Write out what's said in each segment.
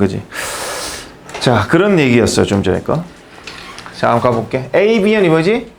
그지? 자, 그런 얘기였어, 좀 전에 거. 자, 한번 가볼게. A, B는 뭐지?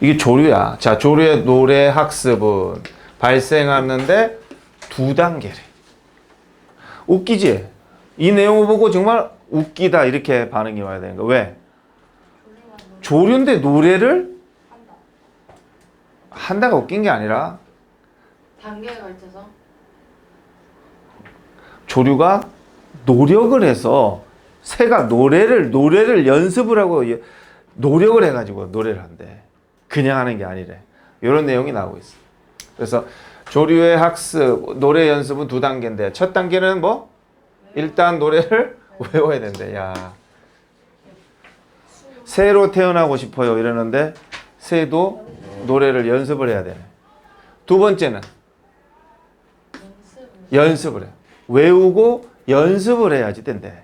이게 조류야. 자, 조류의 노래 학습은 발생하는데 두 단계래. 웃기지? 이 내용을 보고 정말 웃기다 이렇게 반응이 와야 되는 거야. 왜? 조류인데 노래를 한다가 웃긴 게 아니라 단계에 걸쳐서 조류가 노력을 해서 새가 노래를 노래를 연습을 하고 예- 노력을 해가지고 노래를 한대. 그냥 하는 게 아니래. 이런 내용이 나오고 있어. 그래서 조류의 학습 노래 연습은 두 단계인데 첫 단계는 뭐 일단 노래를 외워야 된대. 야 새로 태어나고 싶어요 이러는데 새도 노래를 연습을 해야 되네. 두 번째는 연습을 해. 외우고 연습을 해야지 된대.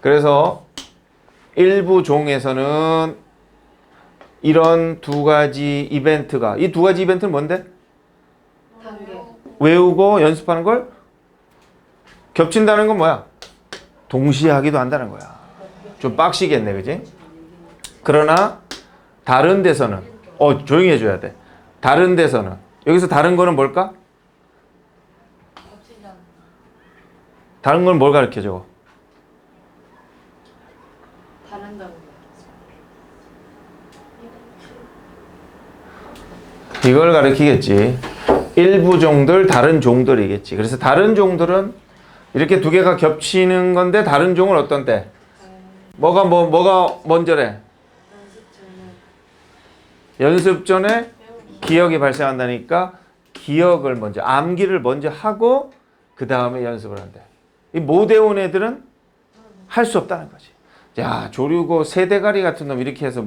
그래서 일부 종에서는 이런 두 가지 이벤트가 이 두 가지 이벤트는 뭔데? 외우고 연습하는 걸 겹친다는 건 뭐야? 동시에 하기도 한다는 거야. 좀 빡시겠네, 그지? 그러나 다른 데서는 어 조용히 해줘야 돼. 다른 데서는 여기서 다른 거는 뭘까? 겹치지 않는 다른 건 뭘 가르쳐 줘? 다른다고 이걸 가르치겠지. 일부 종들, 다른 종들이겠지. 그래서 다른 종들은 이렇게 두 개가 겹치는 건데 다른 종은 어떤 때? 뭐가 뭐 뭐가 먼저래? 연습 전에 기억이 발생한다니까 기억을 먼저 암기를 먼저 하고 그 다음에 연습을 한대. 이못 외운 애들은 할 수 없다는 거지. 야 조류고 세대가리 같은 놈 이렇게 해서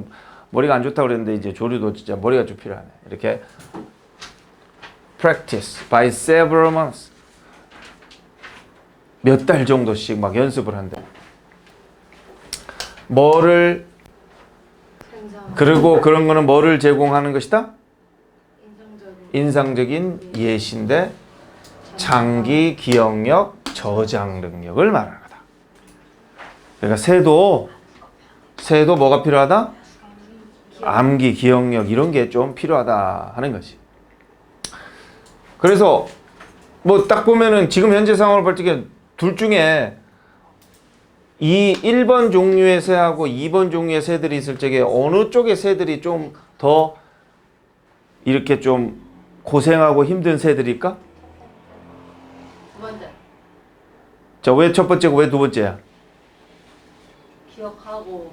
머리가 안 좋다고 그랬는데 이제 조류도 진짜 머리가 좀 필요하네. 이렇게 practice by several months 몇 달 정도씩 막 연습을 한대. 뭐를 그리고 그런 거는 뭐를 제공하는 것이다? 인상적인 예시인데 장기 기억력, 저장 능력을 말하는 거다. 그러니까 새도 새도 뭐가 필요하다? 암기, 기억력 이런 게 좀 필요하다 하는 거지. 그래서 뭐 딱 보면은 지금 현재 상황을 볼 적에 둘 중에 이 1번 종류의 새하고 2번 종류의 새들이 있을 적에 어느 쪽의 새들이 좀 더 이렇게 좀 고생하고 힘든 새들일까? 두 번째 자, 왜 첫 번째고 왜 두 번째야? 기억하고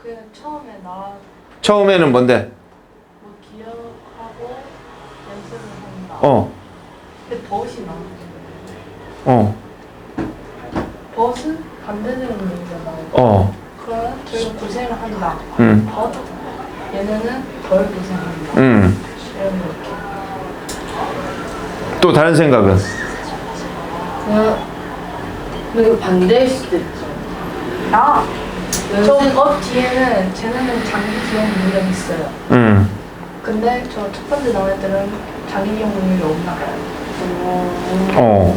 그냥 처음에 나 처음에는 뭔데? 뭐 기억하고 연습을 한다. 어, 근데 벗이 나. 어, 벗은 반대되는 얘기잖아. 어, 그러면 저희가 고생을 한다. 음, 벗 얘네는 덜 고생한다. 음. 이런 이렇게. 또 다른 생각은? 그냥 근데 이거 반대일 수도 있죠 나. 연습 저벗 뒤에는 쟤네는 장기 기억 능력이 있어요. 음, 근데 저 첫 번째 나온 애들은 장기 기억 능력이 없나 봐요. 어,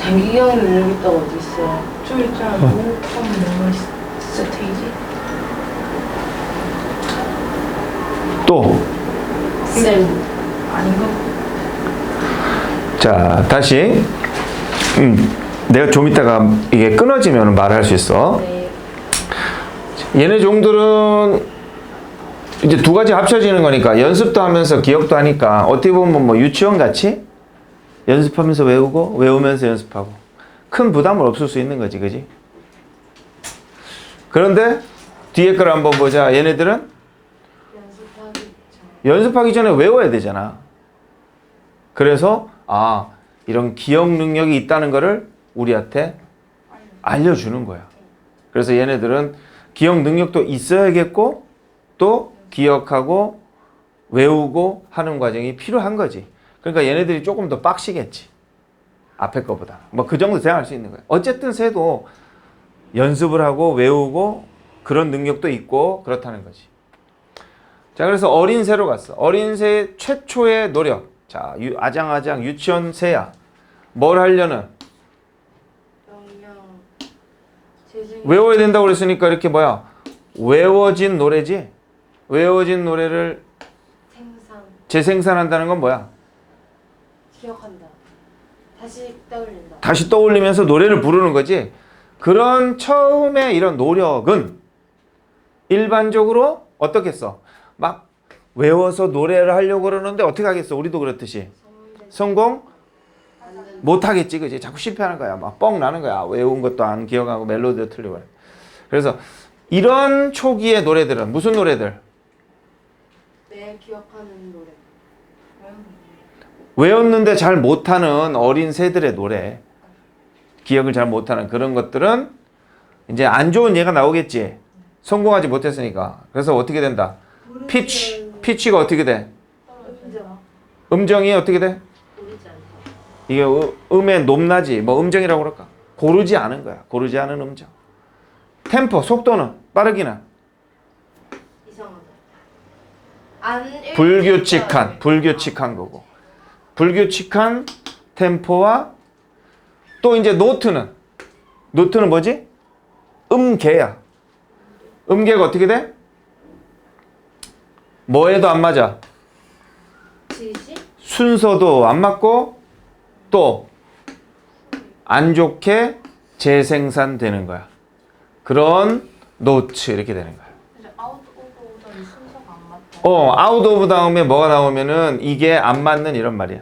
장기 기억 능력 있다고 어디 있어요 좀 있잖아. 노트하면 능력 스테이지. 또. 쌤 아닌가? 자, 다시. 음, 내가 좀 이따가 이게 끊어지면 말할 수 있어. 네. 얘네 종들은 이제 두 가지 합쳐지는 거니까 연습도 하면서 기억도 하니까 어떻게 보면 뭐 유치원 같이 연습하면서 외우고 외우면서 연습하고 큰 부담은 없을 수 있는 거지, 그지? 그런데 뒤에 걸 한번 보자. 얘네들은 연습하기 전에 외워야 되잖아. 그래서 아 이런 기억 능력이 있다는 거를 우리한테 알려주는 거야. 그래서 얘네들은 기억 능력도 있어야겠고 또 기억하고 외우고 하는 과정이 필요한 거지. 그러니까 얘네들이 조금 더 빡시겠지. 앞에 거보다. 뭐 그 정도 생각할 수 있는 거야. 어쨌든 새도 연습을 하고 외우고 그런 능력도 있고 그렇다는 거지. 자, 그래서 어린 새로 갔어. 어린 새의 최초의 노력. 자, 유- 아장아장 유치원 새야. 뭘 하려는? 재생 외워야 된다고 그랬으니까 이렇게 뭐야? 외워진 노래지. 외워진 노래를 생산 재생산한다는 건 뭐야? 기억한다. 다시 떠올린다. 다시 떠올리면서 노래를 부르는 거지. 그런 처음에 이런 노력은 일반적으로 어떻겠어? 막 외워서 노래를 하려고 그러는데 어떻게 하겠어? 우리도 그렇듯이. 성공. 못 하겠지, 그지? 자꾸 실패하는 거야. 막 뻥 나는 거야. 외운 것도 안 기억하고 멜로디도 틀리고. 그래. 그래서 이런 초기의 노래들은 무슨 노래들? 내 기억하는 노래. 외웠는데 잘 못하는 어린 새들의 노래, 기억을 잘 못하는 그런 것들은 이제 안 좋은 예가 나오겠지. 성공하지 못했으니까. 그래서 어떻게 된다? 피치, 피치가 어떻게 돼? 음정 음정이 어떻게 돼? 이게 음- 음의 높낮이, 뭐 음정이라고 그럴까? 고르지 않은 거야. 고르지 않은 음정. 템포, 속도는 빠르기는 불규칙한, 불규칙한 거고. 불규칙한 템포와 또 이제 노트는 노트는 뭐지? 음계야. 음계가 어떻게 돼? 뭐에도 안 맞아. 순서도 안 맞고 또 안 좋게 재생산되는 거야. 그런 노트 이렇게 되는 거야. 이제 아웃 오브 오더니 순서가 안 맞다. 어, 아웃 오브 다음에 뭐가 나오면은 이게 안 맞는 이런 말이야.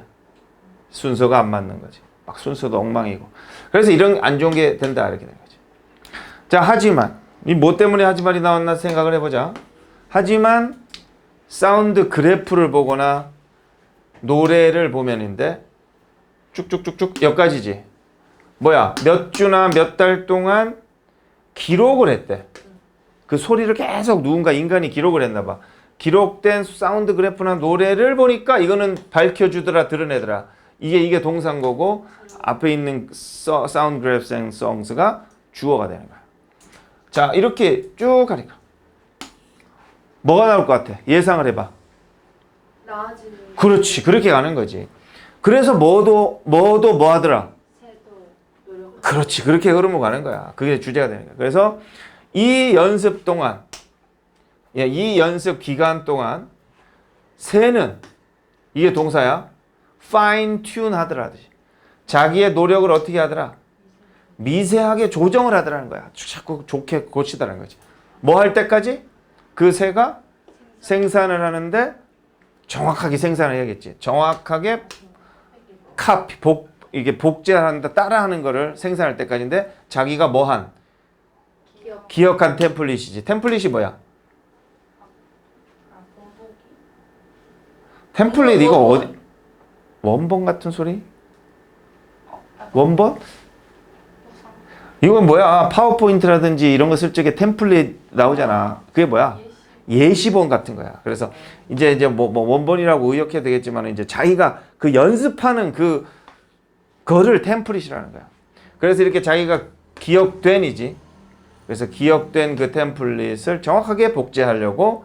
순서가 안 맞는 거지. 막 순서도 엉망이고. 그래서 이런 안 좋은 게 된다 이렇게 되는 거지. 자, 하지만 이 뭐 때문에 하지만이 나왔나 생각을 해보자. 하지만 사운드 그래프를 보거나 노래를 보면인데 쭉쭉쭉쭉 여기까지지. 뭐야? 몇 주나 몇 달 동안 기록을 했대. 그 소리를 계속 누군가 인간이 기록을 했나 봐. 기록된 사운드 그래프나 노래를 보니까 이거는 밝혀주더라 드러내더라. 이게 이게 동사인 거고 앞에 있는 서, 사운드 그래프 앤 송스가 주어가 되는 거야. 자 이렇게 쭉 가니까 뭐가 나올 것 같아? 예상을 해봐. 나아지는 그렇지 그렇게 가는 거지. 그래서 뭐도 뭐도 뭐 하더라? 그렇지. 그렇게 흐름을 가는 거야. 그게 주제가 되는 거야. 그래서 이 연습 동안 예, 이 연습 기간 동안 새는 이게 동사야? fine tune 하더라 자기의 노력을 어떻게 하더라? 미세하게 조정을 하더라는 거야. 자꾸 좋게 고치더라는 거지. 뭐 할 때까지? 그 새가 생산을 하는데 정확하게 생산을 해야겠지. 정확하게 카피 복 이게 복제한다 따라하는 거를 생산할 때까지인데 자기가 뭐한? 기억. 기억한 템플릿이지. 템플릿이 뭐야? 아. 템플릿 이거 어디? 원본 같은 소리? 원본? 이건 뭐야? 파워포인트라든지 이런 거 쓸 적에 템플릿 나오잖아. 그게 뭐야 예시본 같은 거야 그래서 이제 이제 뭐, 뭐 원본이라고 의역해도 되겠지만 이제 자기가 그 연습하는 그 거를 템플릿이라는 거야 그래서 이렇게 자기가 기억된이지 그래서 기억된 그 템플릿을 정확하게 복제하려고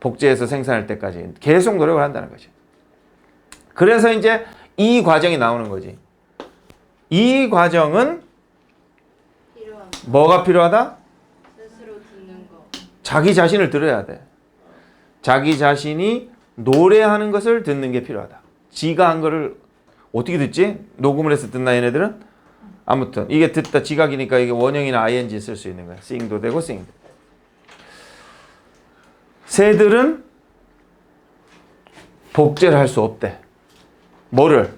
복제해서 생산할 때까지 계속 노력을 한다는 거지. 그래서 이제 이 과정이 나오는 거지. 이 과정은 필요한 뭐가 필요하다? 자기 자신을 들어야 돼. 자기 자신이 노래하는 것을 듣는 게 필요하다. 지가 한 거를 어떻게 듣지? 녹음을 해서 듣나 얘네들은? 아무튼 이게 듣다 지각이니까 이게 원형이나 ing 쓸 수 있는 거야. sing도 되고 sing도. 새들은 복제를 할 수 없대. 뭐를?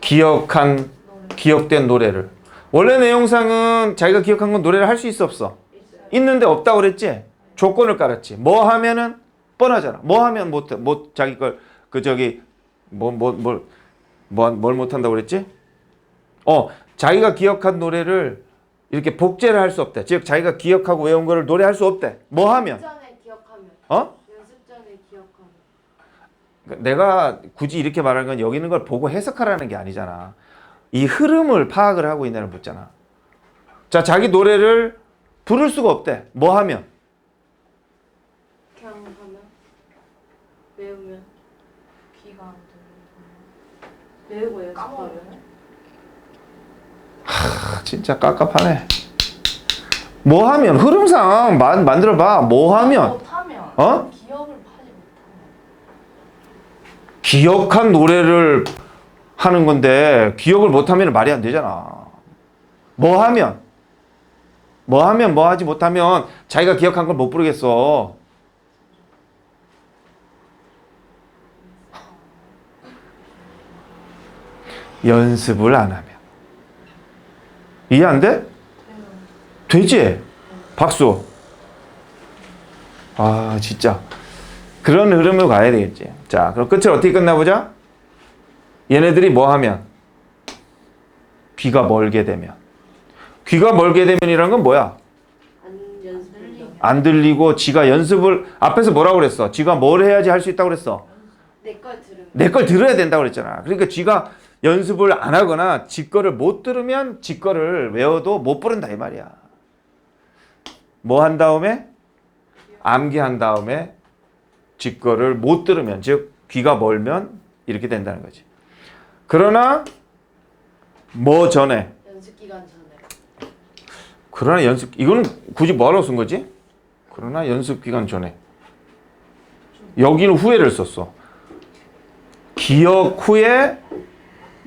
기억한 기억된 노래를. 원래 내용상은 자기가 기억한 건 노래를 할 수 있어 없어? 있는데 없다고 그랬지? 조건을 깔았지. 뭐 하면은 뻔하잖아. 뭐 하면 못, 못 자기 걸 그 저기 뭐 뭐뭘뭘 뭘 못한다고 그랬지? 어 자기가 기억한 노래를 이렇게 복제를 할 수 없대. 즉 자기가 기억하고 외운 거를 노래할 수 없대. 뭐 하면? 연습 전에 기억하면. 어? 연습 전에 기억하면. 그러니까 내가 굳이 이렇게 말하는 건 여기 있는 걸 보고 해석하라는 게 아니잖아. 이 흐름을 파악을 하고 있냐를 묻잖아. 자 자기 노래를 부를 수가 없대. 뭐 하면? 그냥 하면. 외우면. 귀가 안 들리고. 외우고 연습하면. 까먹으면. 진짜 깝깝하네. 뭐 하면 흐름상 만, 만들어 봐. 뭐 하면 못하면 어? 기억을 하지 못하면 기억한 노래를 하는 건데 기억을 못 하면 말이 안 되잖아. 뭐 하면 뭐 하면 뭐 하지 못하면 자기가 기억한 걸 못 부르겠어. 연습을 안 하면 이해 안 돼? 되지? 박수. 아 진짜 그런 흐름으로 가야 되겠지. 자 그럼 끝을 어떻게 끝나보자? 얘네들이 뭐 하면 귀가 멀게 되면 귀가 멀게 되면이란 건 뭐야? 안 들리고 지가 연습을 앞에서 뭐라고 그랬어? 지가 뭘 해야지 할 수 있다고 그랬어? 내 걸 들으면 내 걸 들어야 된다고 그랬잖아. 그러니까 쥐가 연습을 안 하거나 지 거를 못 들으면 지 거를 외워도 못 부른다 이 말이야. 뭐 한 다음에 암기한 다음에 지 거를 못 들으면 즉 귀가 멀면 이렇게 된다는 거지. 그러나 뭐 전에 연습 기간 전에 그러나 연습 이거는 굳이 뭐하러 쓴 거지? 그러나 연습 기간 전에 여기는 후에를 썼어. 기억 후에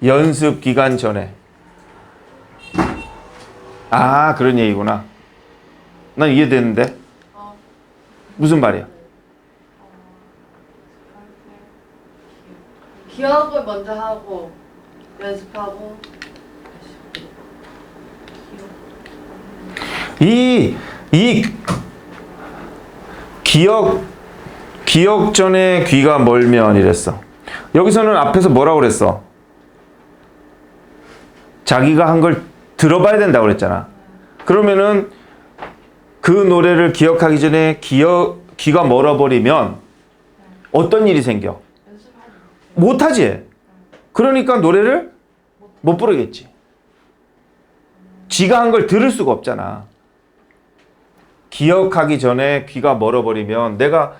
연습 기간 전에. 아 그런 얘기구나. 난 이해되는데 어, 무슨 말이야? 기억을 먼저 하고 연습하고 이, 이 기억, 기억 전에 귀가 멀면 이랬어. 여기서는 앞에서 뭐라고 그랬어? 자기가 한 걸 들어봐야 된다고 그랬잖아. 그러면은 그 노래를 기억하기 전에 기억, 귀가 멀어버리면 어떤 일이 생겨? 못하지. 그러니까 노래를 못 부르겠지. 지가 한 걸 들을 수가 없잖아. 기억하기 전에 귀가 멀어버리면 내가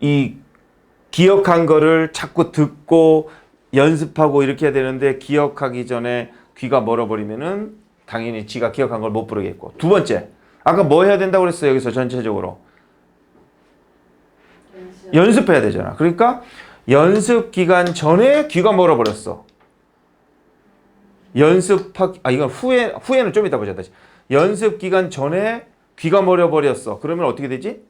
이 기억한 거를 자꾸 듣고 연습하고 이렇게 해야 되는데 기억하기 전에 귀가 멀어버리면은 당연히 지가 기억한 걸 못 부르겠고 두 번째 아까 뭐 해야 된다고 그랬어요 여기서 전체적으로 연습 연습해야 되잖아. 그러니까 연습 기간 전에 귀가 멀어버렸어. 연습하 아 이건 후에 후에는 좀 이따 보자 다시. 연습 기간 전에 귀가 멀어버렸어. 그러면 어떻게 되지?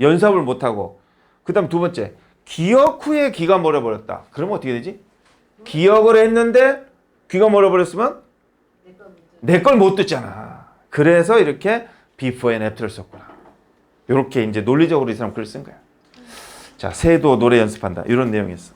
연습을 못 하고. 그 다음 두 번째 기억 후에 귀가 멀어버렸다. 그러면 어떻게 되지? 기억을 했는데 귀가 멀어버렸으면 내 걸 못 듣잖아. 그래서 이렇게 before and after를 썼구나. 이렇게 이제 논리적으로 이 사람 글을 쓴 거야. 자, 새도 노래 연습한다. 이런 내용이었어.